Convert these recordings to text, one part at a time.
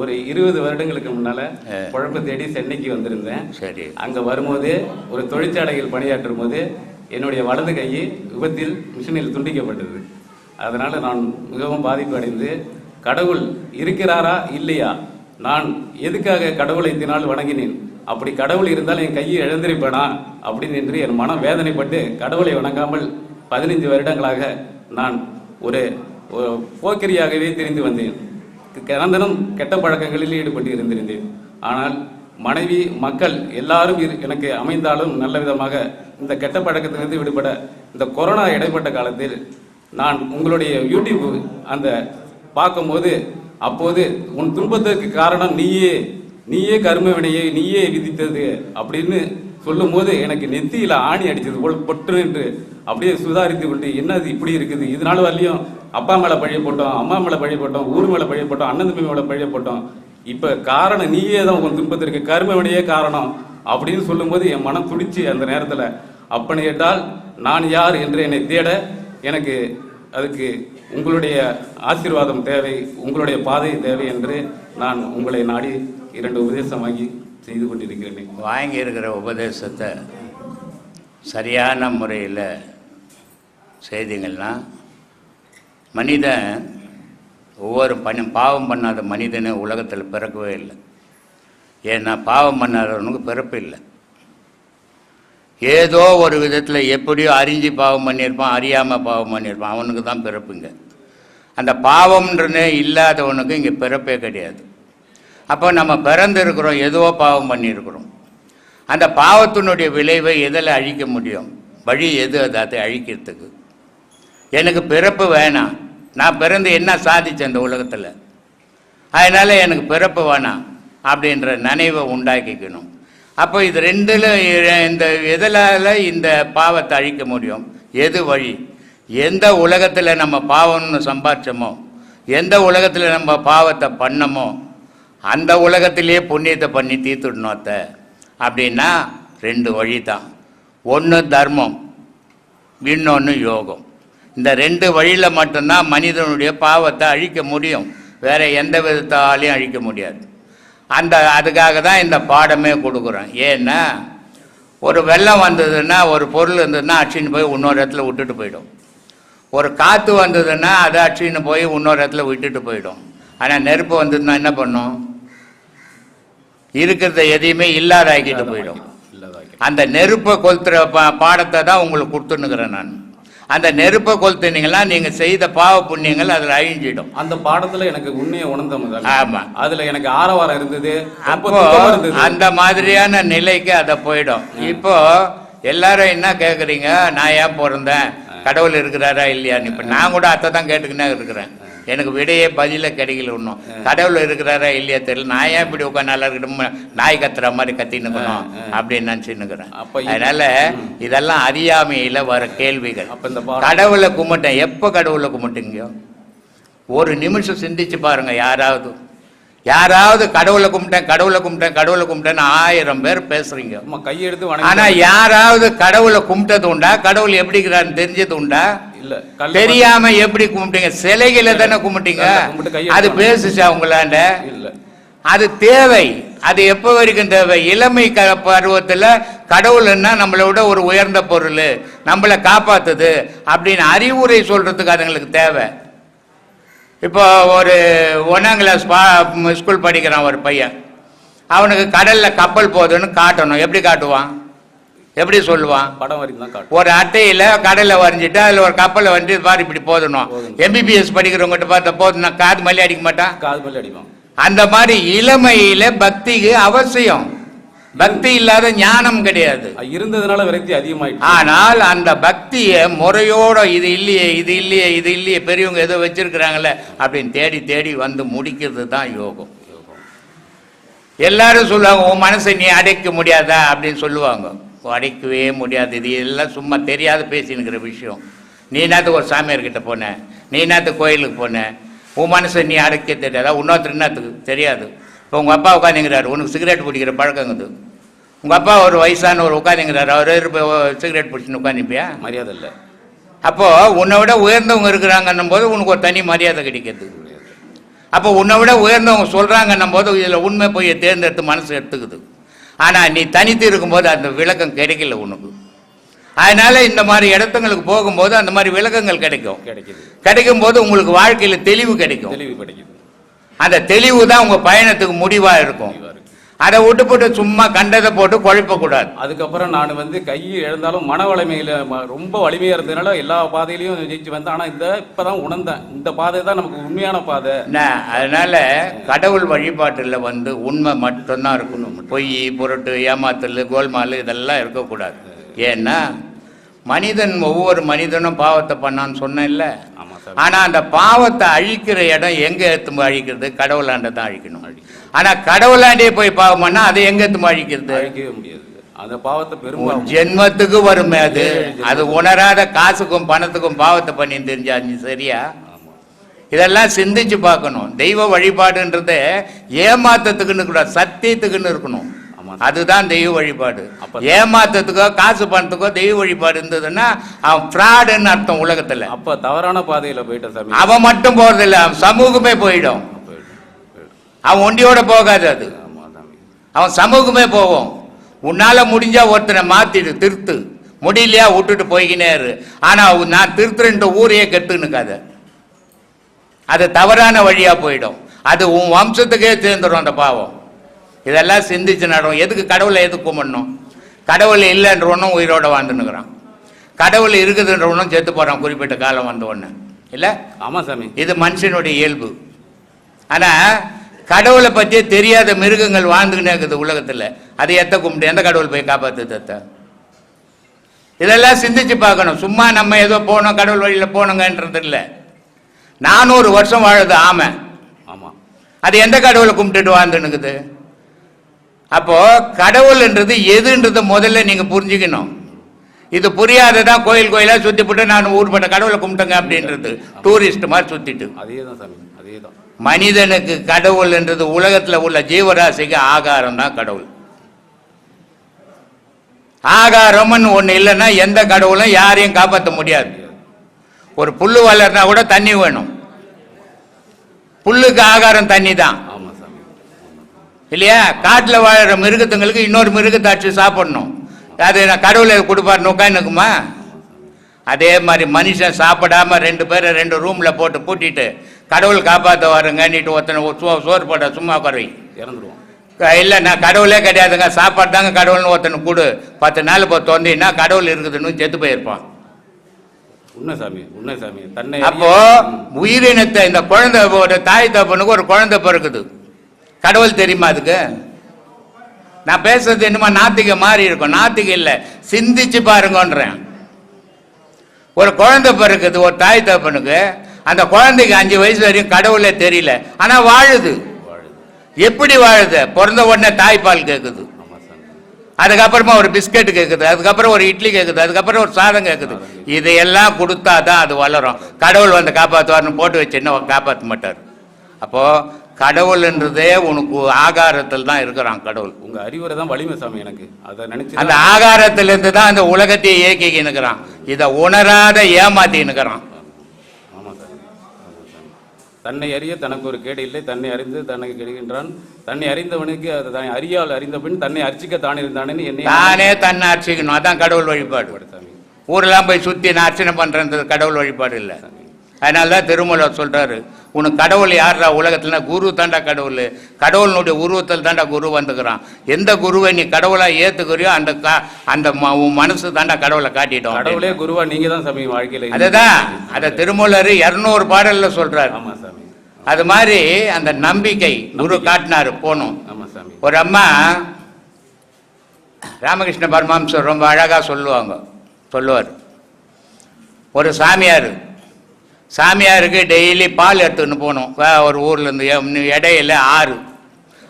ஒரு இருபது வருடங்களுக்கு முன்னால குழப்ப தேடி சென்னைக்கு வந்திருந்தேன். சரி. அங்க வரும்போது ஒரு தொழிற்சாலையில் பணியாற்றும் போது என்னுடைய வலது கை விபத்தில் மிஷினில் துண்டிக்கப்பட்டது. அதனால நான் மிகவும் பாதிப்பு அடைந்து கடவுள் இருக்கிறாரா இல்லையா? நான் எதுக்காக கடவுளை தினால் வணங்கினேன்? அப்படி கடவுள் இருந்தால் என் கையை இழந்திருப்பேனா? அப்படின்னு என்று என் மனம் வேதனைப்பட்டு கடவுளை வணங்காமல் பதினைஞ்சு வருடங்களாக நான் ஒரு ஒரு போக்கிரியாகவே தெரிந்து வந்தேன். கனந்தனம் கெட்ட பழக்கங்களில் ஈடுபட்டு இருந்திருந்தேன். ஆனால் மனைவி மக்கள் எல்லாரும் இரு- எனக்கு அமைந்தாலும் நல்ல விதமாக இந்த கெட்ட பழக்கத்திலிருந்து விடுபட இந்த கொரோனா இடைப்பட்ட காலத்தில் நான் உங்களுடைய யூடியூப் அந்த பார்க்கும்போது அப்போது உன் துன்பத்திற்கு காரணம் நீயே நீயே கர்ம வினையை நீயே விதித்தது அப்படின்னு சொல்லும்போது எனக்கு நெத்தியில ஆணி அடிச்சது போல் பொட்டு என்று அப்படியே சுதாரித்து கொண்டு என்னது இப்படி இருக்குது? இதனால வரலையும். அப்பா மேலே பழைய போட்டோம் அம்மா மேலே பழைய போட்டோம் ஊர் மேலே பழைய போட்டோம் அண்ணன் தம்பி மேலே பழைய போட்டோம். இப்ப காரணம் நீயே தான் உன் துன்பத்திற்கு கருமவனையே காரணம். அப்படின்னு சொல்லும்போது என் மனம் துடிச்சு அந்த நேரத்துல அப்பனை கேட்டால் நான் யார் என்று என்னை தேட எனக்கு அதுக்கு உங்களுடைய ஆசீர்வாதம் தேவை உங்களுடைய பாதை தேவை என்று நான் உங்களை நாடி இரண்டு உபதேசம் வாங்கி செய்து கொண்டிருக்கிறேன் வாங்கியிருக்கிற உபதேசத்தை சரியான முறையில் செய்திங்கள்னா மனிதன் ஒவ்வொரு பணி பாவம் பண்ணாத மனிதனே உலகத்தில் பிறக்கவே இல்லை. ஏன்னா பாவம் பண்ணாதவனுக்கு பிறப்பு இல்லை. ஏதோ ஒரு விதத்தில் எப்படியோ அறிஞ்சு பாவம் பண்ணியிருப்பான் அறியாமல் பாவம் பண்ணியிருப்பான் அவனுக்கு தான் பிறப்புங்க. அந்த பாவம்ன்றனே இல்லாதவனுக்கு இங்கே பிறப்பே கிடையாது. அப்போ நம்ம பிறந்திருக்கிறோம் எதுவோ பாவம் பண்ணியிருக்கிறோம். அந்த பாவத்தினுடைய விளைவை எதில் அழிக்க முடியும்? வழி எது அது? அதை அழிக்கிறதுக்கு. எனக்கு பிறப்பு வேணாம். நான் பிறந்து என்ன சாதிச்சேன் இந்த உலகத்தில்? அதனால் எனக்கு பிறப்பு வேணாம் அப்படின்ற நினைவை உண்டாக்கிக்கணும். அப்போ இது ரெண்டில் இந்த எதில் இந்த பாவத்தை அழிக்க முடியும். எது வழி? எந்த உலகத்தில் நம்ம பாவம்னு சம்பாதிச்சோமோ எந்த உலகத்தில் நம்ம பாவத்தை பண்ணமோ அந்த உலகத்திலேயே புண்ணியத்தை பண்ணி தீர்த்துடணும் அப்படின்னா ரெண்டு வழி தான் ஒன்று தர்மம் இன்னொன்று யோகம். இந்த ரெண்டு வழியில் மட்டும்தான் மனிதனுடைய பாவத்தை அழிக்க முடியும். வேற எந்த விதத்தாலையும் அழிக்க முடியாது. அந்த அதுக்காக தான் இந்த பாடமே கொடுக்குறோம். ஏன்னா ஒரு வெள்ளம் வந்ததுன்னா ஒரு பொருள் இருந்ததுன்னா அடிச்சுன்னு போய் இன்னொரு இடத்துல விட்டுட்டு போயிடும். ஒரு காற்று வந்ததுன்னா அதை அடிச்சுன்னு போய் இன்னொரு இடத்துல விட்டுட்டு போயிடும். ஆனால் நெருப்பு வந்ததுன்னா என்ன பண்ணும்? இருக்கிறத எதையுமே இல்லாதாக்கிட்டு போயிடும். இல்லாதாக்கி அந்த நெருப்பை கொளுத்துற பா பாடத்தை தான் உங்களுக்கு கொடுத்துன்னுக்குறேன் நான். அந்த நெருப்பை கொளுத்துனீங்கன்னா நீங்கள் செய்த பாவ புண்ணியங்கள் அதில் அழிஞ்சிடும். அந்த பாடத்துல எனக்கு உண்மையை உணர்ந்த முதல் ஆமா. அதுல எனக்கு ஆரவாரம் இருந்தது அப்போ அந்த மாதிரியான நிலைக்கு அதை போயிடும். இப்போ எல்லாரும் என்ன கேட்குறீங்க நான் ஏன் பிறந்தேன்? கடவுள் இருக்கிறாரா இல்லையான்னு. இப்போ நான் கூட அத்தை தான் கேட்டுக்கினே இருக்கிறேன். எனக்கு விடையே பதில கிடைக்கல ஒன்றும் கடவுள் இருக்கிறாரா இல்லையா தெரியல. நான் ஏன் இப்படி உட்காந்து நல்லா இருக்கணும்? நாய் கத்துற மாதிரி கத்தின்னுக்கணும் அப்படின்னு நினச்சின்னுக்கிறேன் அதனால இதெல்லாம் அறியாமையில வர கேள்விகள். கடவுளை கும்பிட்டேன். எப்போ கடவுளை கும்பிட்டீங்க? ஒரு நிமிஷம் சிந்திச்சு பாருங்க யாராவது. யாராவது கடவுளை கும்பிட்டேன் கடவுளை கும்பிட்டேன் கடவுளை கும்பிட்டேன்னு ஆயிரம் பேர் பேசுறீங்க. கையெடுத்து ஆனா யாராவது கடவுளை கும்பிட்டது உண்டா? கடவுள் எப்படி இருக்கிறான்னு தெரிஞ்சது உண்டா? இல்ல தெரியாம எப்படி கும்பிட்டீங்க? சிலைகளை தானே கும்பிட்டீங்க? அது பேசுச்சா உங்களாண்ட? இல்ல. அது தேவை. அது எப்போ வரைக்கும் தேவை? இளமை க பருவத்தில் கடவுள்னா நம்மளை விட ஒரு உயர்ந்த பொருள். நம்மளை காப்பாத்துது அப்படின்னு அறிவுரை சொல்றதுக்கு அதுங்களுக்கு தேவை. இப்போ ஒரு ஒன்றாம் கிளாஸ் பா ஸ்கூல் படிக்கிறான் ஒரு பையன். அவனுக்கு கடலில் கப்பல் போகுதுன்னு காட்டணும். எப்படி காட்டுவான்? எப்படி சொல்லுவான்? படம் வரைக்கும் ஒரு அட்டையில் கடலில் வரைஞ்சிட்டு அதில் ஒரு கப்பலை வந்து பாரு இப்படி போதணும் எம்பிபிஎஸ் படிக்கிறவங்ககிட்ட பார்த்தா போதும் காது மல்லி அடிக்க மாட்டான்? காது பல்லி அடிப்பான். அந்த மாதிரி இளமையில பக்திக்கு அவசியம். பக்தி இல்லாத ஞானம் கிடையாது. இருந்ததுனால விரக்தி அதிகமாயிட்டு ஆனால் அந்த பக்தியை முறையோட இது இல்லையே இது இல்லையே இது இல்லையே பெரியவங்க ஏதோ வச்சிருக்கிறாங்களே அப்படின்னு தேடி தேடி வந்து முடிக்கிறது தான் யோகம். எல்லாரும் சொல்லுவாங்க உன் மனசை நீ அடைக்க முடியாதா? அப்படின்னு சொல்லுவாங்க. அடைக்கவே முடியாது. இது எல்லாம் சும்மா தெரியாத பேசினுக்கிற விஷயம். நீ என்னத்துக்கு ஒரு சாமியார்கிட்ட போன? நீ என்னத்துக்கு கோயிலுக்கு போன? உன் மனசை நீ அடைக்க தெரியாதா? இன்னொருத்தர் என்னத்துக்கு? தெரியாது. இப்போ உங்கள் அப்பா உட்காந்துங்கிறாரு உனக்கு சிகரெட் பிடிக்கிற பழக்கங்குது உங்கள் அப்பா ஒரு வயசானவர் உட்காந்துங்கிறாரு அவர் சிகரெட் பிடிச்சின்னு உட்காந்துப்பியா மரியாதை இல்லை. அப்போ உன்னை விட உயர்ந்தவங்க இருக்கிறாங்கன்னும் போது உனக்கு ஒரு தனி மரியாதை கிடைக்கிறது. அப்போ உன்னை விட உயர்ந்தவங்க சொல்றாங்கன்னும் போது இதில் உண்மை போய் தேர்ந்தெடுத்து மனசு எடுத்துக்குது. ஆனால் நீ தனித்து இருக்கும்போது அந்த விளக்கம் கிடைக்கல உனக்கு. அதனால இந்த மாதிரி இடத்துங்களுக்கு போகும்போது அந்த மாதிரி விளக்கங்கள் கிடைக்கும். கிடைக்கும் போது உங்களுக்கு வாழ்க்கையில் தெளிவு கிடைக்கும். தெளிவு கிடைக்குது. அந்த தெளிவு தான் உங்கள் பயணத்துக்கு முடிவாக இருக்கும். அதை விட்டு போட்டு சும்மா கண்டதை போட்டு குழப்பக்கூடாது அதுக்கப்புறம் நான் வந்து கை இழந்தாலும் மன வலிமையில ரொம்ப வலிமையா இருந்ததுனால எல்லா பாதையிலையும் ஜெயிச்சு வந்தேன். ஆனா இந்த இப்பதான் உணர்ந்தேன். இந்த பாதை தான் நமக்கு உண்மையான பாதை. அதனால கடவுள் வழிபாட்டில் வந்து உண்மை மட்டும்தான் இருக்கணும். பொய் பொருட்டு ஏமாத்தல் கோல்மால் இதெல்லாம் இருக்கக்கூடாது. ஏன்னா மனிதன் ஒவ்வொரு மனிதனும் பாவத்தை பண்ணான்னு சொன்னேன்ல. ஆனா அந்த பாவத்தை அழிக்கிற இடம் எங்க எடுத்து அழிக்கிறது? கடவுளாண்ட தான் அழிக்கணும். ஆனா கடவுளாண்டே போய் பாவம் பண்ணா அதை எங்க எடுத்து அழிக்கிறது? அழிக்கவே முடியாது. அந்த பாவத்தை பெரும்பாலும் ஜென்மத்துக்கு வருமே அது. அது உணராத காசுக்கும் பணத்துக்கும் பாவத்தை பண்ணி தெரிஞ்சா நீ சரியா? இதெல்லாம் சிந்திச்சு பார்க்கணும். தெய்வ வழிபாடுன்றது ஏமாத்தத்துக்குன்னு கூட சத்தியத்துக்குன்னு இருக்கணும். அதுதான் தெய்வ வழிபாடு. அப்ப- ஏமாத்தத்துக்கோ காசு பணத்துக்கோ தெய்வ வழிபாடு இருந்ததுன்னா அவன் ஃப்ராடுன்னு அர்த்தம் உலகத்துல. அப்ப தவறான பாதையில போயிட்டேன் சாமி. அவன் மட்டும் போறதில்ல அவன் சமூகமே போயிடும். அவன் ஒண்டியோட போகாது அது. அவன் சமூகமே போவோம் உன்னால முடிஞ்சா ஒருத்தனை மாத்திடு திருத்து. முடியலையா விட்டுட்டு போய்கினே இரு. ஆனா உ- நான் திருத்துறேன்ற ஊரையே கெட்டுனுக்காத அது தவறான வழியா போயிடும். அது உன் வம்சத்துக்கே சேர்ந்துடும் அந்த பாவம். இதெல்லாம் சிந்திச்சு நடும் எதுக்கு கடவுளை எதுக்கு கும்பிடணும்? கடவுள் இல்லைன்றவனும் உயிரோட வாழ்ந்துன்னுக்குறான். கடவுள் இருக்குதுன்றவனும் செத்து போறான் குறிப்பிட்ட காலம் வந்த உடனே. இல்லை? ஆமா சாமி. இது மனுஷனுடைய இயல்பு. ஆனா கடவுளை பற்றியே தெரியாத மிருகங்கள் வாழ்ந்துக்கினே இருக்குது உலகத்துல. அதை எத்த கும்பிட்டு எந்த கடவுள் போய் காப்பாத்து தத்த இதெல்லாம் சிந்திச்சு பார்க்கணும். சும்மா நம்ம ஏதோ போனோம் கடவுள் வழியில போனோங்கன்றது இல்லை. நானூறு வருஷம் வாழுது ஆமை. ஆமா. அது எந்த கடவுளை கும்பிட்டுட்டு வாழ்ந்துனுக்குது அப்போ கடவுள்ன்றது எதுன்றதை முதல்ல நீங்க புரிஞ்சுக்கணும். இது புரியாததான் கோயில் கோயிலா சுத்தி போட்டு நான் ஊர்பட்ட கடவுளை கும்பிட்டேங்க அப்படின்றது. டூரிஸ்ட் மாதிரி சுத்திட்டு. அதே தான் சாமி அதே தான் மனிதனுக்கு கடவுள்ன்றது உலகத்துல உள்ள ஜீவராசிக்கு ஆகாரம் தான் கடவுள். ஆகாரம்னு ஒண்ணு இல்லைன்னா எந்த கடவுளும் யாரையும் காப்பாற்ற முடியாது. ஒரு புல்லு வளர்னா கூட தண்ணி வேணும். புல்லுக்கு ஆகாரம் தண்ணி தான் இல்லையா? காட்டுல வாழற மிருகத்துங்களுக்கு இன்னொரு மிருகத்தை அடிச்சு சாப்பிடணும். அது நான் கடவுளை கொடுப்பாரு உட்காந்துக்குமா அதே மாதிரி மனுஷன் சாப்பிடாம ரெண்டு பேரை ரெண்டு ரூம்ல போட்டு பூட்டிட்டு கடவுள் காப்பாற்ற வரங்கன்னிட்டு ஒருத்தனை ஒரு சோ- சோறு போட சும்மா குறை இறந்துருவோம். இல்லை நான் கடவுளே கிடையாதுங்க. சாப்பாடு தாங்க கடவுள்னு ஒருத்தனை கொடு. பத்து நாள் இப்போ தொந்தின்னா கடவுள் இருக்குதுன்னு செத்து போயிருப்பான். அப்போ உயிரினத்தை இந்த குழந்தை ஒரு தாய் தப்பனுக்கு ஒரு குழந்தை பிறக்குது. கடவுள் தெரியுமா அதுக்கு? நான் பேசுறது என்னமா நாத்திக மாறி இருக்கும். நாத்திக இல்லை. சிந்திச்சு பாருங்கன்றேன். ஒரு குழந்தை பிறக்குது ஒரு தாய் தப்பனுக்கு அந்த குழந்தைக்கு அஞ்சு வயசு வரையும் கடவுளே தெரியல. ஆனா வாழுது. எப்படி வாழுது? பிறந்த உடனே தாய்ப்பால் கேட்குது அதுக்கப்புறமா ஒரு பிஸ்கட் கேட்குது அதுக்கப்புறம் ஒரு இட்லி கேட்குது அதுக்கப்புறம் ஒரு சாதம் கேட்குது இதையெல்லாம் கொடுத்தா தான் அது வளரும். கடவுள் வந்து காப்பாற்றுவார்னு போட்டு வச்சு என்ன காப்பாற்ற மாட்டார். அப்போ கடவுள்ன்றதே உனக்கு ஆகாரத்தில் தான் இருக்கிறான் கடவுள். உங்க அறிவுரை தான் வலிமை சாமி எனக்கு. அதை நினைச்சு அந்த ஆகாரத்திலிருந்து தான் அந்த உலகத்தையே இயக்கி நிற்கிறான் இதை உணராத ஏமாத்தி நிற்கிறான் தன்னை அறிய தனக்கு ஒரு கேடு இல்லை. தன்னை அறிந்து தன்னை கெடுகின்றான். தன்னை அறிந்தவனுக்கு அது தன்னை அறியால் அறிந்த பின் தன்னை அர்ச்சிக்க தான் இருந்தானேன்னு என்னை தானே தன்னை அர்ச்சிக்கணும். அதான் கடவுள் வழிபாடு. ஊரெல்லாம் போய் சுற்றி நான் அர்ச்சனை பண்ணுறது கடவுள் வழிபாடு இல்லை. அதனால தான் திருமூலர் சொல்றாரு உனக்கு கடவுள் யாரா உலகத்துல குரு தாண்டா கடவுள். கடவுளுடைய உருவத்தில் தாண்டா குரு வந்துக்கிறான். எந்த குருவை நீ கடவுளா ஏத்துக்கிறியோ அந்த கா- அந்த உன் மனசு தாண்டா கடவுளை காட்டிட்டோம் கடவுளே குருவா நீங்க தான் சாமி வாழ்க்கையில அதுதான் அதை திருமூலர் இருநூறு பாடல்ல சொல்றாரு. ஆமா சாமி. அது மாதிரி அந்த நம்பிக்கை குரு காட்டினாரு போனோம். ஆமா சாமி. ஒரு அம்மா ராமகிருஷ்ண பரமாம்சர் ரொம்ப அழகா சொல்லுவாங்க சொல்லுவார். ஒரு சாமியார் சாமியாருக்கு டெய்லி பால் எடுத்துன்னு போகணும். வே- ஒரு ஊர்லேருந்து இடையில ஆறு.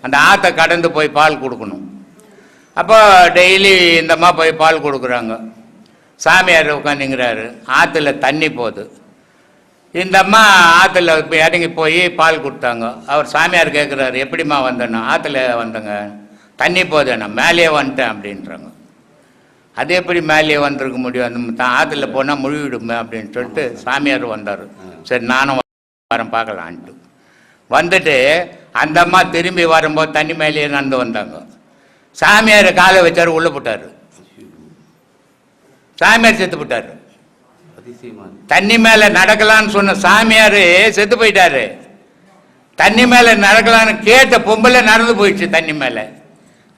அந்த ஆற்றை கடந்து போய் பால் கொடுக்கணும். அப்போ டெய்லி இந்தம்மா போய் பால் கொடுக்குறாங்க. சாமியார் உட்காந்துங்கிறாரு ஆற்றுல தண்ணி போகுது. இந்த அம்மா ஆற்றுல இப்போ இறங்கி போய் பால் கொடுத்தாங்க. அவர் சாமியார் கேட்குறாரு எப்படிம்மா வந்தேன்னா? ஆற்றுல வந்தேங்க. தண்ணி போதேண்ணா நான் மேலேயே வந்துட்டேன் அப்படின்றாங்க. அது எப்படி மேலேயே வந்திருக்க முடியும். அந்த தான் ஆற்றுல போனால் முழுவிடுமே அப்படின்னு சொல்லிட்டு சாமியார் வந்தார். சரி நானும் வரேன் பார்க்கலான்ட்டு வந்துட்டு அந்த அம்மா திரும்பி வரும்போது தண்ணி மேலேயே நடந்து வந்தாங்க. சாமியார் காலை வச்சாரு உள்ளே போட்டார். சாமியார் செத்து போட்டார். தண்ணி மேலே நடக்கலான்னு சொன்ன சாமியார் செத்து போயிட்டாரு. தண்ணி மேலே நடக்கலான்னு கேட்ட பொம்பளை நடந்து போயிடுச்சு தண்ணி மேலே.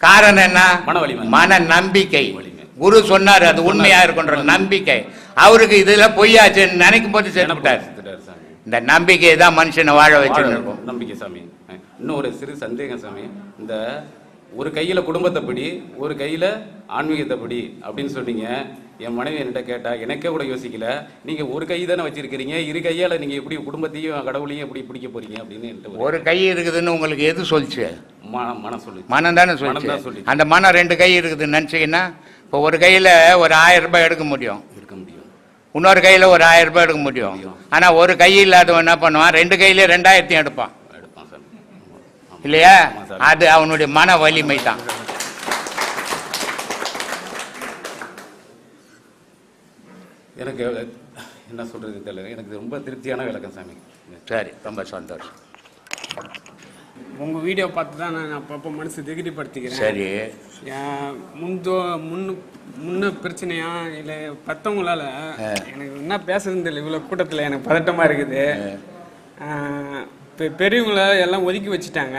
காரணம் என்ன? மன நம்பிக்கை வலிமை. குரு சொன்னார் அது உண்மையா இருக்குன்ற நம்பிக்கை. அவருக்கு இதுல பொய்யாச்சுன்னு நினைக்கும் போது சாமி. இந்த நம்பிக்கை தான் மனுஷனை வாழ இருக்கும் நம்பிக்கை சாமி. இன்னும் ஒரு சிறு சந்தேகம் சாமி. இந்த ஒரு கையில குடும்பத்தை படி ஒரு கையில ஆன்மீகத்தை படி அப்படின்னு சொன்னீங்க. என் மனைவி என்கிட்ட கேட்டா எனக்கே கூட யோசிக்கல. நீங்க ஒரு கை தானே வச்சிருக்கிறீங்க. இரு கையால நீங்க எப்படி குடும்பத்தையும் கடவுளையும் எப்படி பிடிக்க போறீங்க? அப்படின்னு ஒரு கை இருக்குதுன்னு உங்களுக்கு எது சொல்லிச்சு ம- மனம் சொல்லு மனம் தானே மனம் சொல்லிச்சு. அந்த மனம் ரெண்டு கை இருக்குதுன்னு நினச்சிங்கன்னா இப்போ ஒரு கையில் ஒரு ஆயிரம் ரூபாய் எடுக்க முடியும். இருக்க முடியும். இன்னொரு கையில் ஒரு ஆயிரம் ரூபாய் எடுக்க முடியும். ஆனால் ஒரு கை இல்லாதவன் என்ன பண்ணுவான்? ரெண்டு கையிலே ரெண்டாயிரத்தையும் எடுப்பான். இல்லையா. அது அவனுடைய மன வலிமை தான் எனக்கு என்ன சொல்றது தெரியல. எனக்கு ரொம்ப திருப்தியான விளக்கம் சாமி. சரி ரொம்ப சந்தோஷம். உங்க வீடியோ பார்த்து தான் நான் அப்பப்போ மனசு திகிரிப்படுத்திக்கிறேன். சரி. முந்தோ முன்னு முன்ன பிரச்சனையா இல்லை பத்தவங்களால எனக்கு என்ன பேசுறதுன்னு தெரியல இவ்வளோ கூட்டத்தில் எனக்கு பதட்டமாக இருக்குது. ஆஹ் பெ பெரியவங்கள எல்லாம் ஒதுக்கி வச்சுட்டாங்க.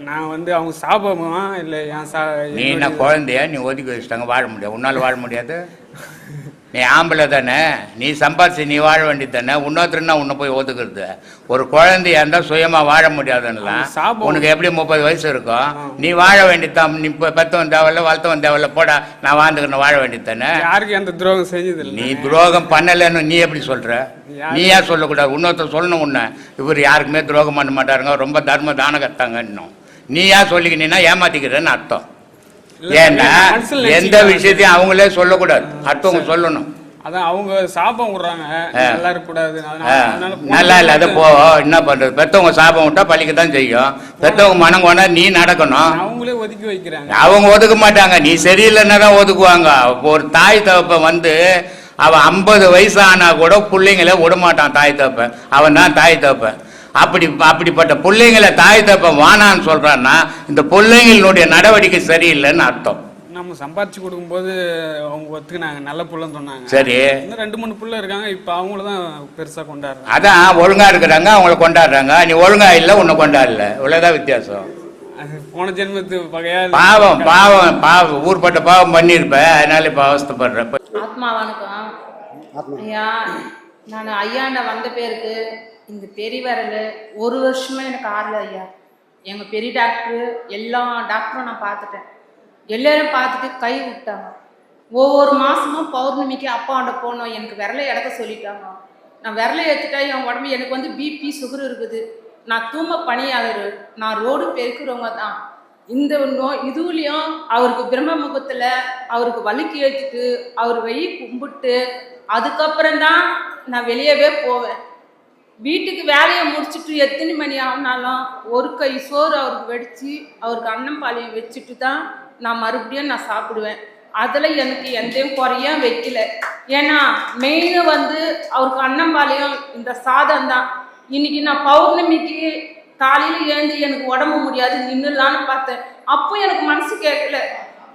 நான் வந்து அவங்க சாபமா இல்லை என் சா நீ என்ன குழந்தைய நீ ஒதுக்கி வச்சுட்டாங்க வாழ முடியாது. உன்னால் வாழ முடியாது. நீ ஆம்பளை தானே நீ சம்பாதிச்சு நீ வாழ வேண்டியது தானே இன்னொருத்தருன்னா உன்னை போய் ஒதுக்குறது. ஒரு குழந்தையா இருந்தால் சுயமாக வாழ முடியாதுன்னா அவன் சாபம். உனக்கு எப்படி முப்பது வயசு இருக்கும்? நீ வாழ வேண்டியதுதான் நீ இப்போ பெத்தவன் தேவையில்ல வளர்த்தவன் தேவையில்ல போடா நான் வாழ்ந்துக்கணும் வாழ வேண்டியது தானே? யாருக்கும் எந்த துரோகம் செஞ்சது நீ துரோகம் பண்ணலைன்னு நீ எப்படி சொல்ற? நீ ஏன் சொல்லக்கூடாது. இன்னொருத்தர் சொல்லணும் உன்னை. இவர் யாருக்குமே துரோகம் பண்ண மாட்டாருங்க. ரொம்ப தர்ம தான கத்தாங்க இன்னும். நீ ஏன் சொல்லிக்கினீன்னா ஏமாத்திக்கிறேன்னு அர்த்தம். ஏன்னா எந்த. விஷயத்தையும் அவங்களே சொல்லக்கூடாது. அடுத்தவங்க சொல்லணும். அதான் அவங்க சாபம் விடுறாங்க. நல்லா இருக்கக்கூடாது. நல்லா இல்லை அதை போ என்ன பண்றது? பெத்தவங்க சாபம் விட்டா பழிக்க தான் செய்யும். பெத்தவங்க மனம் கொண்டா நீ நடக்கணும். அவங்களே ஒதுக்கி வைக்கிறாங்க. அவங்க ஒதுக்க மாட்டாங்க. நீ சரியில்லைன்னா தான் ஒதுக்குவாங்க. ஒரு தாய் தகப்பன் வந்து அவன் ஐம்பது வயசு ஆனா கூட பிள்ளைங்கள விடமாட்டான் தாய் தகப்பன். அவன் தான் தாய் தகப்பன். அப்படி அப்படிப்பட்ட பிள்ளைங்களை தாய் தகப்பன் வானான்னு சொல்றான்னா இந்த பிள்ளைங்களுடைய நடவடிக்கை சரியில்லைன்னு அர்த்தம். நம்ம சம்பாரிச்சு கொடுக்கும்போது அவங்க ஒத்துக்கினாங்க நல்ல புள்ளன்னு சொன்னாங்க. சரி. இன்னும் ரெண்டு மூணு புள்ள இருக்காங்க இப்போ அவங்கள தான் பெருசா கொண்டாடுறாங்க. அதான் ஒழுங்கா இருக்கிறாங்க அவங்கள கொண்டாடுறாங்க. நீ ஒழுங்கா இல்லை உன்னை கொண்டாடல. இவ்வளவுதான் வித்தியாசம். அது போன ஜென்மத்து பகையா பாவம் பாவம் பாவம் ஊர்பட்ட பாவம் பண்ணியிருப்ப அதனால இப்போ அவஸ்தைப்படுற இப்ப ஆத்மா வணக்கம். ஐயா நான் ஐயாண்ட வந்த பேருக்கு இந்த பெரியவரல் ஒரு வருஷமாக எனக்கு ஆறல ஐயா. எங்கள் பெரிய டாக்டரு எல்லா டாக்டரும் நான் பார்த்துட்டேன். எல்லாரும் பார்த்துட்டு கை விட்டாங்க. ஒவ்வொரு மாதமும் பௌர்ணமிக்கு அப்பாண்ட போனோம். எனக்கு விரலை இடக்க சொல்லிட்டாங்க. நான் விரலை எடுத்துட்டா என் உடம்பு எனக்கு வந்து பிபி சுகர் இருக்குது. நான் தூம பணியாளர். நான் ரோடு பெருக்கிறவங்க தான். இந்த ஒன்றும் இதுலேயும் அவருக்கு பிரம்ம முகத்தில் அவருக்கு வலிக்கு ஏற்றிட்டு அவர் வெயி கும்பிட்டு அதுக்கப்புறம் தான் நான் வெளியவே போவேன். வீட்டுக்கு வேலையை முடிச்சுட்டு எத்தனை மணி ஆனாலும் ஒரு கை சோறு அவருக்கு வெடித்து அவருக்கு அன்னம் பாலையும் வச்சுட்டு தான் நான் மறுபடியும் நான் சாப்பிடுவேன். அதில் எனக்கு எந்த குறையும் வைக்கல. ஏன்னா மெயினு வந்து அவருக்கு அன்னம் பாலையும் இந்த சாதம் தான். இன்றைக்கி நான் பௌர்ணமிக்கு காலையில் ஏந்து எனக்கு உடம்பு முடியாது நின்றுலான்னு பார்த்தேன். அப்போ எனக்கு மனசு கேட்கல.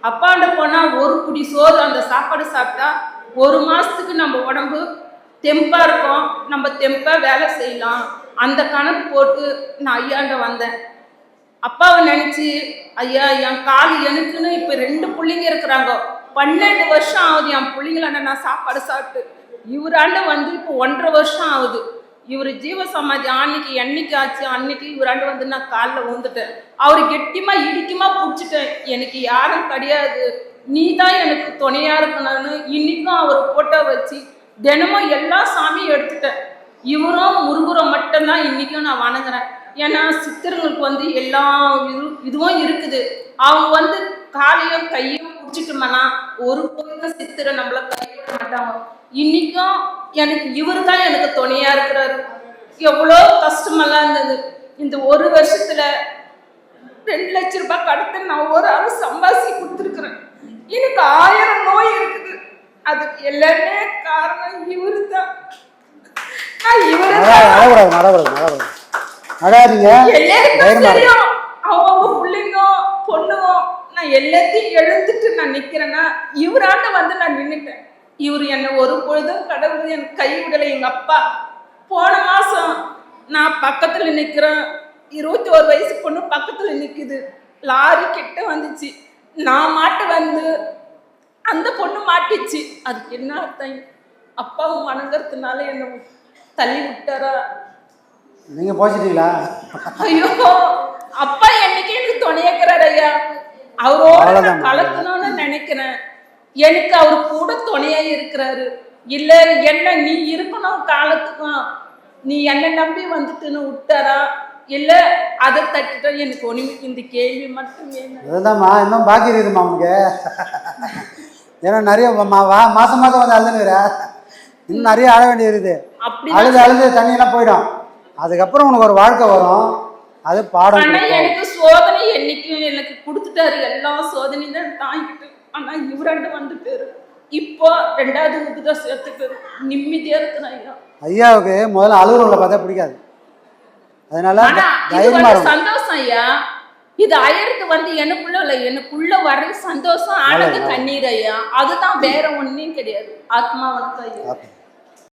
அப்பாண்ட போனால் ஒரு குடி சோறு அந்த சாப்பாடு சாப்பிட்டா ஒரு மாதத்துக்கு நம்ம உடம்பு தெம்பாக இருக்கோம். நம்ம தெம்பாக வேலை செய்யலாம். அந்த கணக்கு போட்டு நான் ஐயாண்ட வந்தேன். அப்பாவை நினச்சி ஐயா என் கால் எனக்குன்னு இப்போ ரெண்டு பிள்ளைங்க இருக்கிறாங்க. பன்னெண்டு வருஷம் ஆகுது என் பிள்ளைங்களாண்ட நான் சாப்பாடு சாப்பிட்டு. இவராண்ட வந்து இப்போ ஒன்றரை வருஷம் ஆகுது. இவர் ஜீவ சமாதி அன்னைக்கு என்னைக்கு ஆச்சு? அன்னைக்கு இவராண்ட வந்து நான் காலில் விழுந்துட்டேன். அவர் கெட்டிமா இடிக்குமா பிடிச்சிட்டேன். எனக்கு யாரும் கிடையாது. நீ தான் எனக்கு துணையாக இருக்கணும்னு இன்னைக்கும் அவர் ஃபோட்டோ வச்சு தினமும் எல்லா சாமியும் எடுத்துட்டேன். இவரும் முருகரும் மட்டும்தான் இன்றைக்கும் நான் வணங்குறேன். ஏன்னா சித்தர்களுக்கு வந்து எல்லா இது இதுவும் இருக்குது. அவங்க வந்து காலையும் கையும் பிடிச்சிட்டோம்னா ஒரு பொருளும் சித்திரை நம்மள கைவிட மாட்டாங்க. இன்னைக்கும் எனக்கு இவரு தான் எனக்கு துணையா இருக்கிறாரு. எவ்வளோ கஷ்டமெல்லாம் இருந்தது. இந்த ஒரு வருஷத்துல ரெண்டு லட்ச ரூபாய் கடத்த நான் ஒரு ஆள் சம்பாதிச்சு கொடுத்துருக்குறேன். எனக்கு ஆயிரம் அதுக்கு எல்லாமே காரணம் இவரு தான் இவரு அழ- அழக்கூடாது அழக்கூடாது அழக்கூடாது அழாதீங்க எல்லாருக்கும் தைரியமா இருங்க. தெரியும். அவங்க பிள்ளைங்க பொண்ணுங்க நான் எல்லாத்தையும் எழுந்துட்டு நான் நிக்கிறேன்னா இவராண்ட வந்து நான் நின்னுட்டேன். இவர் என்னை ஒரு பொழுதும் கடவுள் என் கை விடலை எங்க அப்பா. போன மாசம் நான் பக்கத்துல நிக்கிறேன். இருபத்தி ஒரு வயசு பொண்ணு பக்கத்துல நிக்குது. லாரி கிட்ட வந்துச்சு. நான் மாட்ட வந்து அந்த பொண்ணு மாட்டிச்சு. அதுக்கு என்ன அர்த்தம்? அப்பாவும் வணங்குறதுனால என்ன தள்ளி விட்டாரா? நீங்க போச்சிட்டீங்களா? ஐயோ அப்பா என்னைக்கு எனக்கு துணையக்கிறார் ஐயா? அவரோட. நான் கலக்கணும்னு நினைக்கிறேன். எனக்கு அவர் கூட துணையா இருக்கிறாரு. இல்ல என்ன நீ இருக்கணும் காலத்துக்கும் நீ என்ன நம்பி வந்துட்டுன்னு விட்டாரா? இல்ல அதை தட்டிட்டா எனக்கு ஒண்ணுமே இந்த கேள்வி மட்டும் வேணும் இதுதான்மா இன்னும் பாக்கி இருக்குதுமா உனக்கு. ஏன்னா நிறைய மா- வா- மாசம் மாசம் வந்து அழுதுனுக்குற இன்னும் நிறைய அழ வேண்டியது இருக்குது அழுது அழுது தண்ணியெல்லாம் போயிடும். அதுக்கப்புறம் உனக்கு ஒரு வாழ்க்கை வரும். அது பாடம். எனக்கு சோதனை என்னைக்கும் எனக்கு கொடுத்துட்டாரு. எல்லா சோதனையும் தான் தாங்கிட்டு ஆனா இவராண்டு வந்துட்டாரு இப்போ ரெண்டாவது உபதம் சேர்த்துட்டு நிம்மதியா இருக்கிறேன் ஐயா. ஐயாவுக்கு முதல்ல அலுவலங்களை பார்த்தா பிடிக்காது. அதனால தைரியமா வந்து சந்தோஷம் ஐயா. இது அயருக்கு வந்து எனக்குள்ள இல்ல எனக்குள்ள வர்றது சந்தோஷம் ஆனது கண்ணீர் ஐயா. அதுதான் வேற ஒண்ணும் கிடையாது. ஆத்மா ஓகே